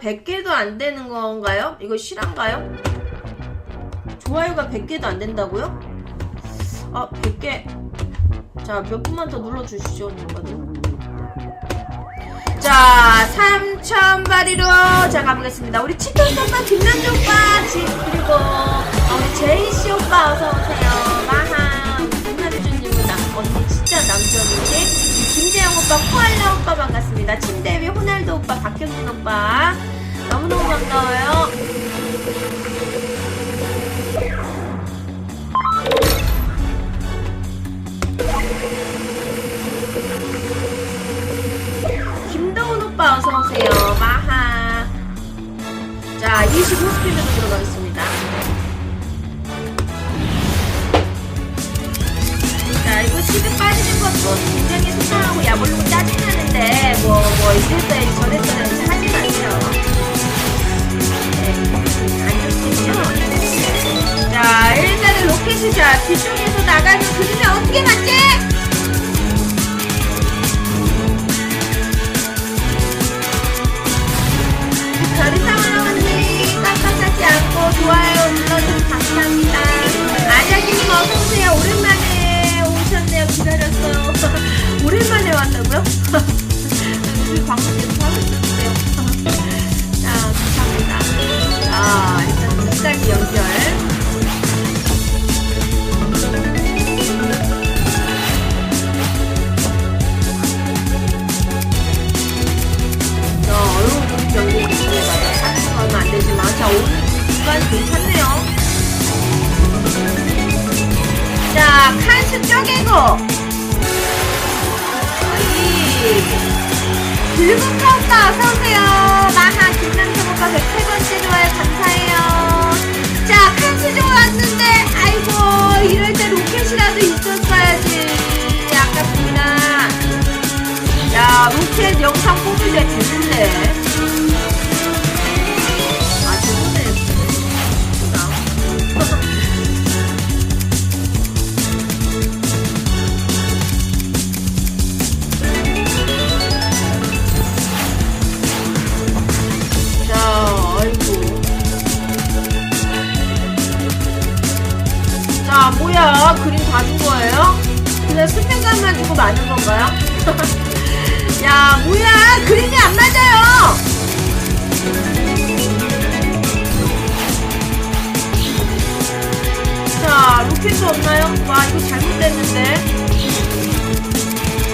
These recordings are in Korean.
100개도 안 되는 건가요? 이거 실한가요? 좋아요가 100개도 안 된다고요? 아 100개. 자 몇 분만 더 눌러주시죠 누가들 자 3,000바리로 자 가보겠습니다. 우리 치킨 오빠 김남주 오빠 지, 그리고 어, 우리 제이씨 오빠 어서오세요. 마하 김나주님은 남 언니 진짜 남정이지? 김재영 오빠 코알라 오빠 반갑습니다. 침대 박경민 오빠. 너무너무 반가워요. 김도훈 오빠 어서오세요. 마하. 자 25스피드로 들어가겠습니다 어서오세요. 마하 김남정 오빠 108번째 좋아요 감사해요. 자, 칸스 좋았는데, 아이고, 이럴 때 로켓이라도 있었어야지. 아깝습니다. 야, 로켓 영상 때 됐는데. 그냥 스펙감만 주고 마는 건가요? 야, 뭐야. 그림이 안 맞아요. 자, 로켓도 없나요? 와, 이거 잘못됐는데.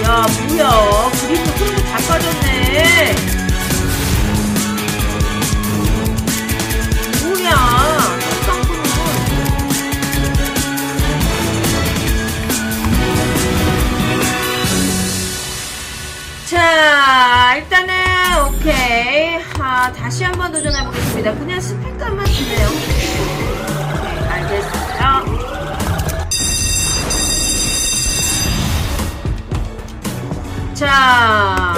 야, 뭐야. 그림도 흐름이 다 빠졌네. 다시 한번 도전해 보겠습니다. 그냥 스펙감만 주네요. 오케이, 알겠어요. 자.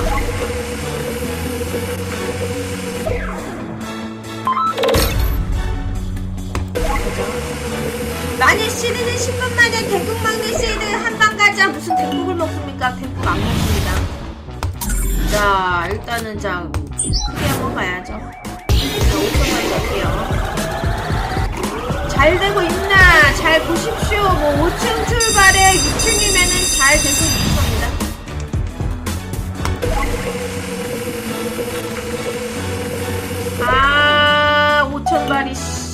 만일 시드는 10분 만에 대국 먹는 시드 한방 가자 무슨 대국을 먹습니까? 대국 안 먹습니다. 자 일단은 자 크게 한번 봐야죠. 자 5분만 갈게요. 잘 되고 있나? 잘 보십시오. 뭐 5층 출발에 6층이면은 잘 되고 있는 겁니다. 아 5천 발이 자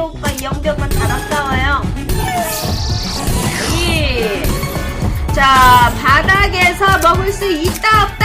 오빠 이영기 오빠 다 가까워요. 여기 자 바닥에서 먹을 수 있다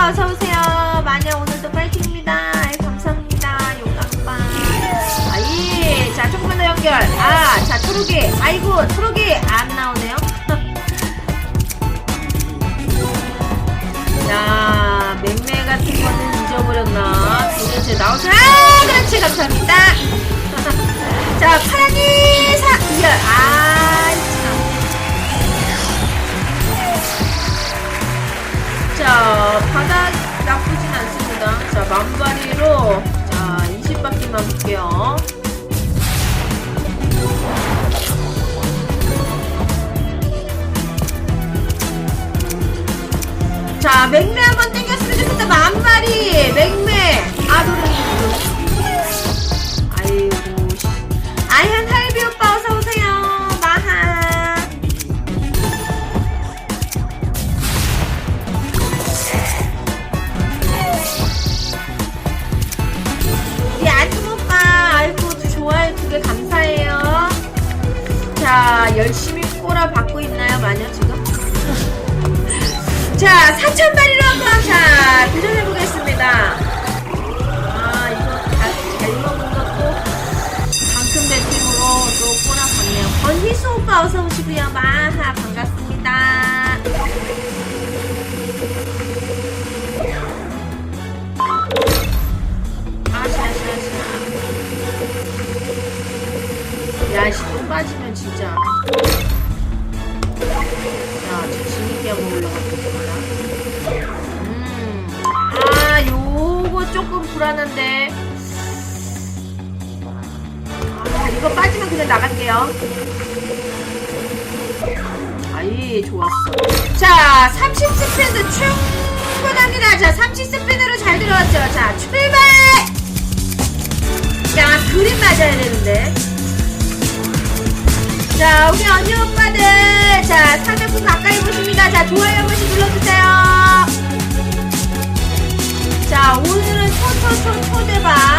용감빠 어서오세요. 마녀 오늘도 파이팅입니다. 아이, 감사합니다. 용감빠. 아예. 자, 조금만 연결. 아, 자, 초록이. 아이고, 초록이. 안 나오네요. 자, 맴매 같은 거는 잊어버렸나? 도대체 나오세요. 아, 그렇지. 감사합니다. venga. 갈게요. 아이, 좋았어. 자, 30스피드 충분합니다. 자, 30스피드로 잘 들어왔죠. 자, 출발! 야, 그림 맞아야 되는데. 자, 우리 언니 엄마들. 자, 300분 가까이 보십니다. 자, 좋아요 한 번씩 눌러주세요. 자, 오늘은 초초초 초대박.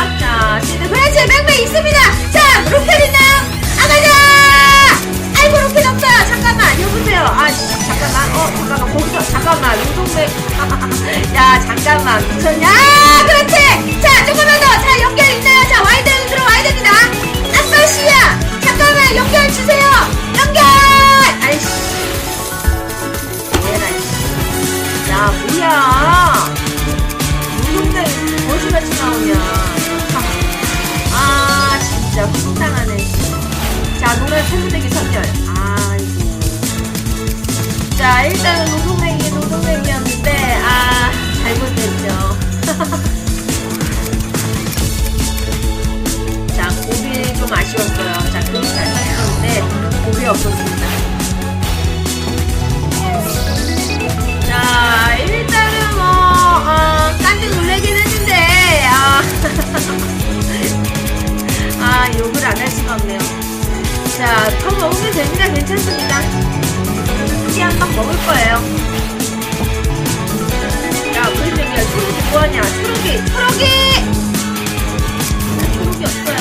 자, 밥 먹으면 됩니다. 괜찮습니다. 이제 한 번 먹을 거예요. 야, 그래서 야, 초록이 뭐하냐? 초록이, 초록이! 초록이 없어요.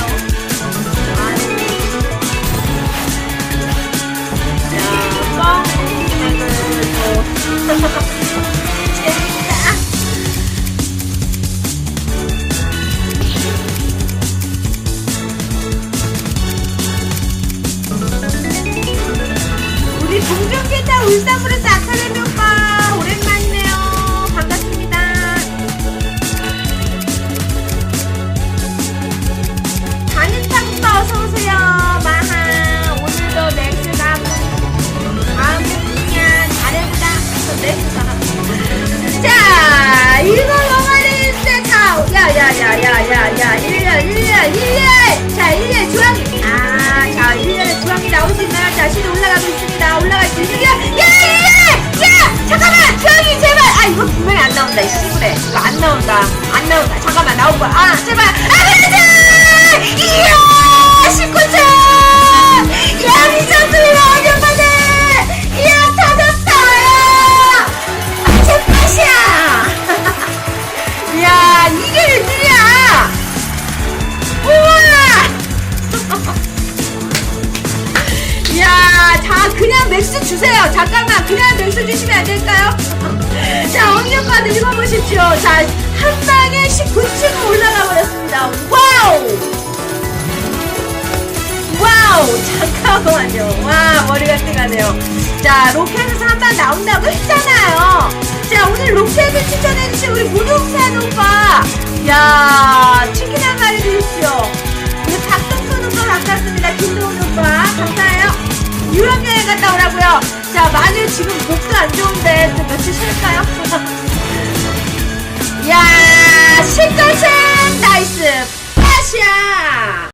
자 로켓에서 한 번 나온다고 했잖아요. 자 오늘 로켓을 추천해주신 우리 무동산 오빠. 야 치킨 한 마리 드십시오. 우리 박동선 오빠 반갑습니다. 김동훈 오빠. 감사해요. 유럽 여행 갔다 오라고요. 자 마늘 지금 목도 안 좋은데 좀 며칠 쉴까요? 야, 실컷은 나이스. 파샤!